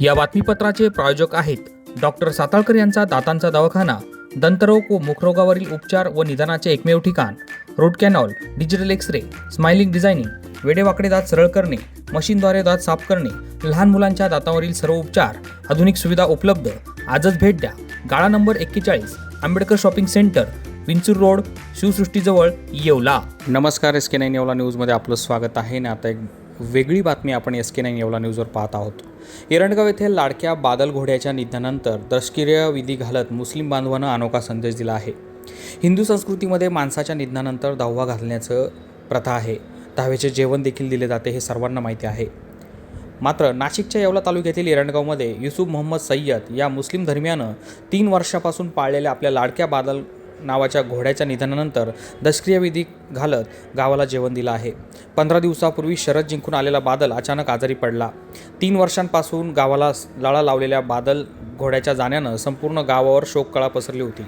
या बातमीपत्राचे प्रायोजक आहेत डॉक्टर साताळकर यांचा दातांचा दवाखाना दंतरोग व मुखरोगावरील उपचार व निदानाचे एकमेव ठिकाण root canal digital x-ray smiling designing वेडेवाकडे दात सरळ करणे मशीनद्वारे दात साफ करणे लहान मुलांच्या दातावरील सर्व उपचार आधुनिक सुविधा उपलब्ध. आजच भेट द्या. गाळा नंबर एक्केचाळीस Ambedkar shopping centre Vinchur road शिवसृष्टीजवळ Yeola. नमस्कार एस के नाईन येवला न्यूजमध्ये आपलं स्वागत आहे. आणि आता एक वेगळी बातमी आपण एस के नाईन येवला न्यूजवर पाहत आहोत. एरणगाव येथे लाडक्या बादल घोड्याच्या निधनानंतर दशकिर्य विधी घालत मुस्लिम बांधवानं अनोखा संदेश दिला आहे. हिंदू संस्कृतीमध्ये माणसाच्या निधनानंतर दहावा घालण्याचं प्रथा आहे. दहावेचे जेवण देखील दिले जाते हे सर्वांना माहिती आहे. मात्र नाशिकच्या येवला तालुक्यातील एरणगावमध्ये युसुफ मोहम्मद सय्यद या मुस्लिम धर्मियानं तीन वर्षापासून पाळलेल्या आपल्या लाडक्या बादल नावाच्या घोड्याच्या निधनानंतर दशक्रिय विधी घालत गावाला जेवण दिलं आहे. पंधरा दिवसापूर्वी शरद जिंकून आलेला बादल अचानक आजारी पडला. तीन वर्षांपासून गावाला लळा लावलेल्या बादल घोड्याच्या जाण्यानं संपूर्ण गावावर शोककळा पसरली होती.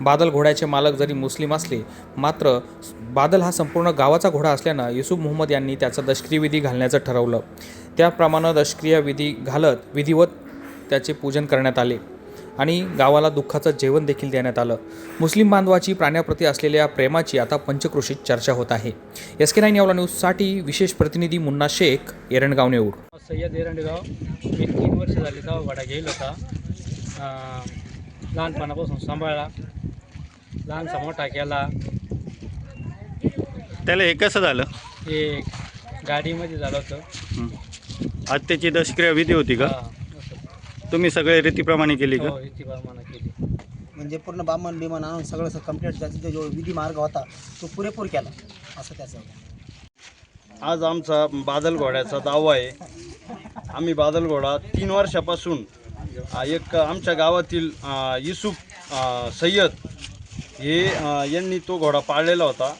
बादल घोड्याचे मालक जरी मुस्लिम असले मात्र बादल हा संपूर्ण गावाचा घोडा असल्यानं युसुफ मोहम्मद यांनी त्याचा दशक्रिय विधी घालण्याचं ठरवलं. त्याप्रमाणे दशक्रिय विधी घालत विधिवत त्याचे पूजन करण्यात आले. आणि गावाला दुःखाचं जेवण देखील देण्यात आलं. मुस्लिम बांधवाची प्राण्याप्रती असलेल्या प्रेमाची आता पंचक्रोशीत चर्चा होत आहे. एस के नाईन यावला न्यूजसाठी विशेष प्रतिनिधी मुन्ना शेख एरंडगाव नेऊर सय्यद एरंडगाव. मी तीन वर्ष झाली तेव्हा वाडा घेईल होता. अं, लहानपणापासून सांभाळला. लहानसा मोठा केला. त्याला हे कसं झालं? हे गाडीमध्ये झालं होतं. हं. आज त्याची दशक्रिया विधी होती का? हा. तुम्ही सगळे रीतीप्रमाणे केली का? हो इथे प्रमाणे केली. म्हणजे पूर्ण बामण बिमन आणून सगळं कंप्लीट त्याचा जो विधी मार्ग होता तो पुरेपूर केला. असं त्याचं आज आमचा बादल घोड्याचा दावा आहे. आम्ही बादल घोडा तीन वर्षापासून अ, एक आमच्या गावातील अ, युसुफ अ, सय्यद हे अ, यांनी तो घोडा पाळलेला होता.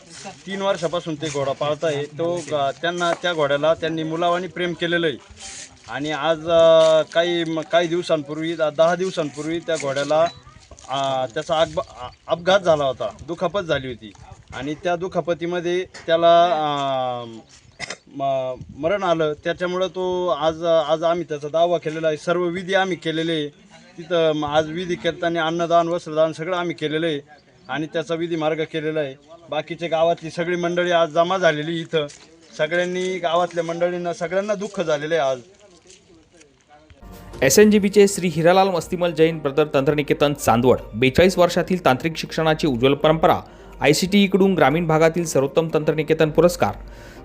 तीन वर्षापासून ते घोडा पाळताय. तो अ, त्यांना त्या घोड्याला त्यांनी मुलावानी प्रेम केलेलं आहे. आणि आज अ, काही म- काही दिवसांपूर्वी दहा दिवसांपूर्वी त्या घोड्याला अ, त्याचा अपघा अपघात झाला होता. दुखापत झाली होती. आणि त्या दुखापतीमध्ये त्याला अ, म- मरण आलं. त्याच्यामुळं तो आज आज आम्ही त्याचा दावा केलेला आहे. सर्व विधी आम्ही केलेले आहे. तिथं म- आज विधी करताना अन्नदान वस्त्रदान सगळं आम्ही केलेलं आहे. आणि त्याचा विधी मार्ग केलेला आहे. बाकीचे गावातली सगळी मंडळी आज जमा झालेली इथं. सगळ्यांनी गावातल्या मंडळींना सगळ्यांना दुःख झालेलं आहे आज. एस एन जी बीचे श्री हिरालाल मस्तिमल जैन ब्रदर तंत्रनिकेतन चांदवड बेचाळीस वर्षातील तांत्रिक शिक्षणाची उज्ज्वल परंपरा आय सी टी ईकडून ग्रामीण भागातील सर्वोत्तम तंत्रनिकेतन पुरस्कार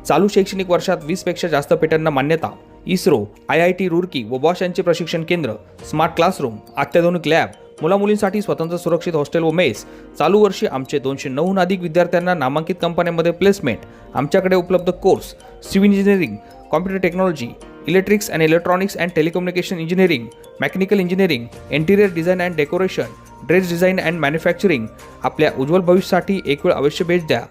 चालू शैक्षणिक वर्षात वीसपेक्षा जास्त पेटांना मान्यता ISRO I I T Roorkee व बॉश यांचे प्रशिक्षण केंद्र स्मार्ट क्लासरूम अत्याधुनिक लॅब मुलामुलींसाठी स्वतंत्र सुरक्षित हॉस्टेल व मेस चालू वर्षी आमचे दोनशे नऊहून अधिक विद्यार्थ्यांना नामांकित कंपन्यांमध्ये प्लेसमेंट आमच्याकडे उपलब्ध course civil engineering computer technology electrics and electronics and telecommunication engineering mechanical engineering interior design and decoration dress design and manufacturing आपल्या उज्ज्वल भविष्यासाठी एक वेळ अवश्य भेट द्या.